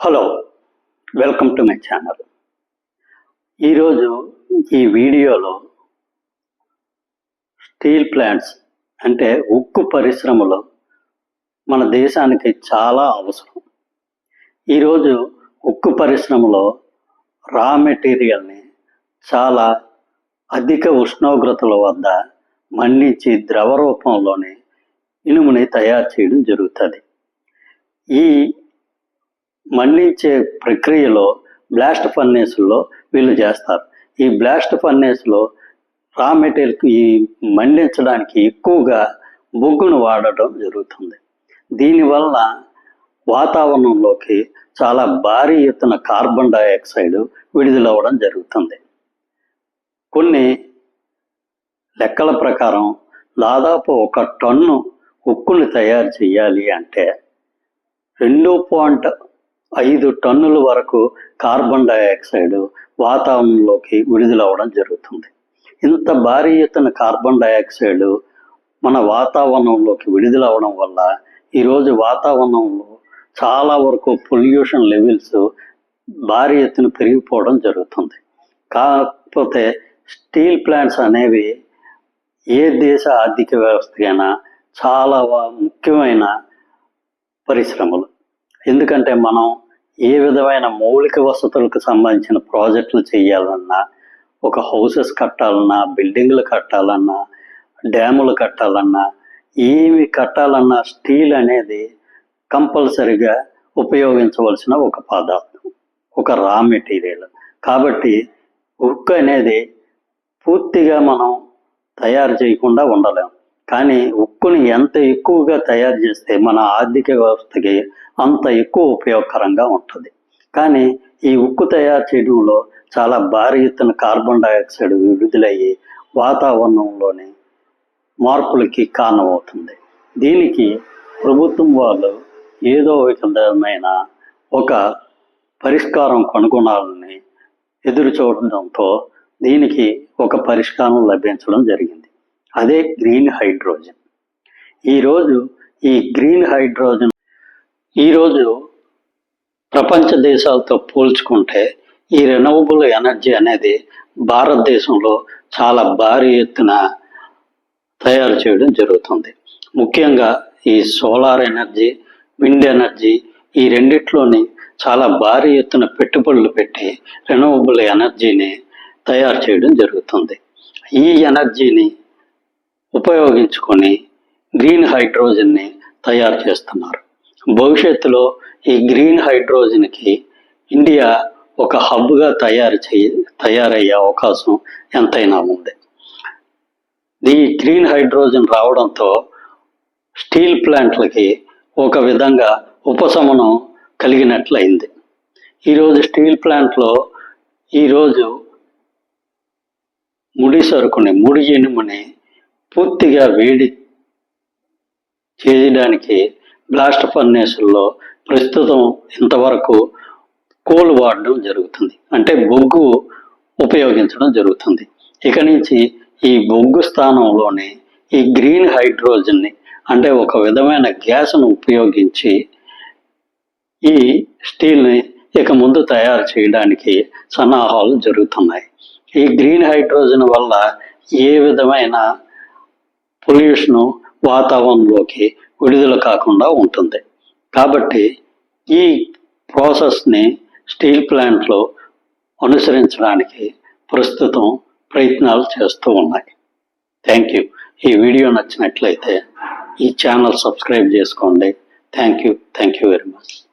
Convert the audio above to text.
Hello welcome to my channel ఈరోజు ఈ వీడియోలో స్టీల్ ప్లాంట్స్ అంటే ఉక్కు పరిశ్రమలో మన దేశానికి చాలా అవసరం. ఈరోజు ఉక్కు పరిశ్రమలో రా మెటీరియల్ని చాలా అధిక ఉష్ణోగ్రతల వద్ద మండించి ద్రవ రూపంలోనే ఇనుముని తయారు చేయడం జరుగుతుంది. ఈ మండించే ప్రక్రియలో బ్లాస్ట్ ఫర్నేస్లో వీళ్ళు చేస్తారు. ఈ బ్లాస్ట్ ఫర్నేస్లో రా మెటీరియల్కి ఈ మండించడానికి ఎక్కువగా బొగ్గును వాడటం జరుగుతుంది. దీనివల్ల వాతావరణంలోకి చాలా భారీ ఎత్తున కార్బన్ డైఆక్సైడ్ విడుదలవ్వడం జరుగుతుంది. కొన్ని లెక్కల ప్రకారం దాదాపు ఒక టన్ను ఉక్కుని తయారు చేయాలి అంటే రెండు పాయింట్ ఐదు టన్నుల వరకు కార్బన్ డైఆక్సైడ్ వాతావరణంలోకి విడుదలవ్వడం జరుగుతుంది. ఇంత భారీ ఎత్తున కార్బన్ డైఆక్సైడ్ మన వాతావరణంలోకి విడుదలవ్వడం వల్ల ఈరోజు వాతావరణంలో చాలా వరకు పొల్యూషన్ లెవెల్స్ భారీ ఎత్తున పెరిగిపోవడం జరుగుతుంది. కాకపోతే స్టీల్ ప్లాంట్స్ అనేవి ఏ దేశ ఆర్థిక వ్యవస్థకైనా చాలా ముఖ్యమైన పరిశ్రమలు. ఎందుకంటే మనం ఏ విధమైన మౌలిక వసతులకు సంబంధించిన ప్రాజెక్టులు చేయాలన్నా ఒక హౌసెస్ కట్టాలన్నా బిల్డింగ్లు కట్టాలన్నా డ్యాములు కట్టాలన్నా ఏమి కట్టాలన్నా స్టీల్ అనేది కంపల్సరిగా ఉపయోగించవలసిన ఒక పదార్థం ఒక రా మెటీరియల్. కాబట్టి ఉక్కు అనేది పూర్తిగా మనం తయారు చేయకుండా ఉండలేము కానీ ఉక్కుని ఎంత ఎక్కువగా తయారు చేస్తే మన ఆర్థిక వ్యవస్థకి అంత ఎక్కువ ఉపయోగకరంగా ఉంటుంది. కానీ ఈ ఉక్కు తయారు చేయడంలో చాలా భారీ ఎత్తున కార్బన్ డైఆక్సైడ్ విడుదలయ్యి వాతావరణంలోని మార్పులకి కారణమవుతుంది. దీనికి ప్రభుత్వం వాళ్ళు ఏదో విధమైన ఒక పరిష్కారం కనుగొనాలని ఎదురు చూడడంతో దీనికి ఒక పరిష్కారం లభించడం జరిగింది. అదే గ్రీన్ హైడ్రోజన్. ఈరోజు ఈ గ్రీన్ హైడ్రోజన్ ఈరోజు ప్రపంచ దేశాలతో పోల్చుకుంటే ఈ రెనవబుల్ ఎనర్జీ అనేది భారతదేశంలో చాలా భారీ ఎత్తున తయారు చేయడం జరుగుతుంది. ముఖ్యంగా ఈ సోలార్ ఎనర్జీ విండ్ ఎనర్జీ ఈ రెండిట్లోని చాలా భారీ ఎత్తున పెట్టుబడులు పెట్టి రెనవబుల్ ఎనర్జీని తయారు చేయడం జరుగుతుంది. ఈ ఎనర్జీని ఉపయోగించుకొని గ్రీన్ హైడ్రోజన్ని తయారు చేస్తున్నారు. భవిష్యత్తులో ఈ గ్రీన్ హైడ్రోజన్కి ఇండియా ఒక హబ్గా తయారు చేయ తయారయ్యే అవకాశం ఎంతైనా ఉంది. ఈ గ్రీన్ హైడ్రోజన్ రావడంతో స్టీల్ ప్లాంట్లకి ఒక విధంగా ఉపశమనం కలిగినట్లయింది. ఈరోజు స్టీల్ ప్లాంట్లో ఈరోజు ముడి సరుకుని ముడి ఇనుముని పూర్తిగా వేడి చేయడానికి బ్లాస్ట్ ఫర్నేసుల్లో ప్రస్తుతం ఇంతవరకు కోల్ వాడడం జరుగుతుంది. అంటే బొగ్గు ఉపయోగించడం జరుగుతుంది. ఇక నుంచి ఈ బొగ్గు స్థానంలోనే ఈ గ్రీన్ హైడ్రోజన్ని అంటే ఒక విధమైన గ్యాస్ను ఉపయోగించి ఈ స్టీల్ని ఇక ముందు తయారు చేయడానికి సన్నాహాలు జరుగుతున్నాయి. ఈ గ్రీన్ హైడ్రోజన్ వల్ల ఏ విధమైన పొల్యూషను వాతావరణంలోకి విడుదల కాకుండా ఉంటుంది. కాబట్టి ఈ ప్రాసెస్ని స్టీల్ ప్లాంట్లో అనుసరించడానికి ప్రస్తుతం ప్రయత్నాలు చేస్తూ ఉన్నాయి. Thank you. ఈ వీడియో నచ్చినట్లయితే ఈ ఛానల్ సబ్స్క్రైబ్ చేసుకోండి. Thank you. Thank you very much.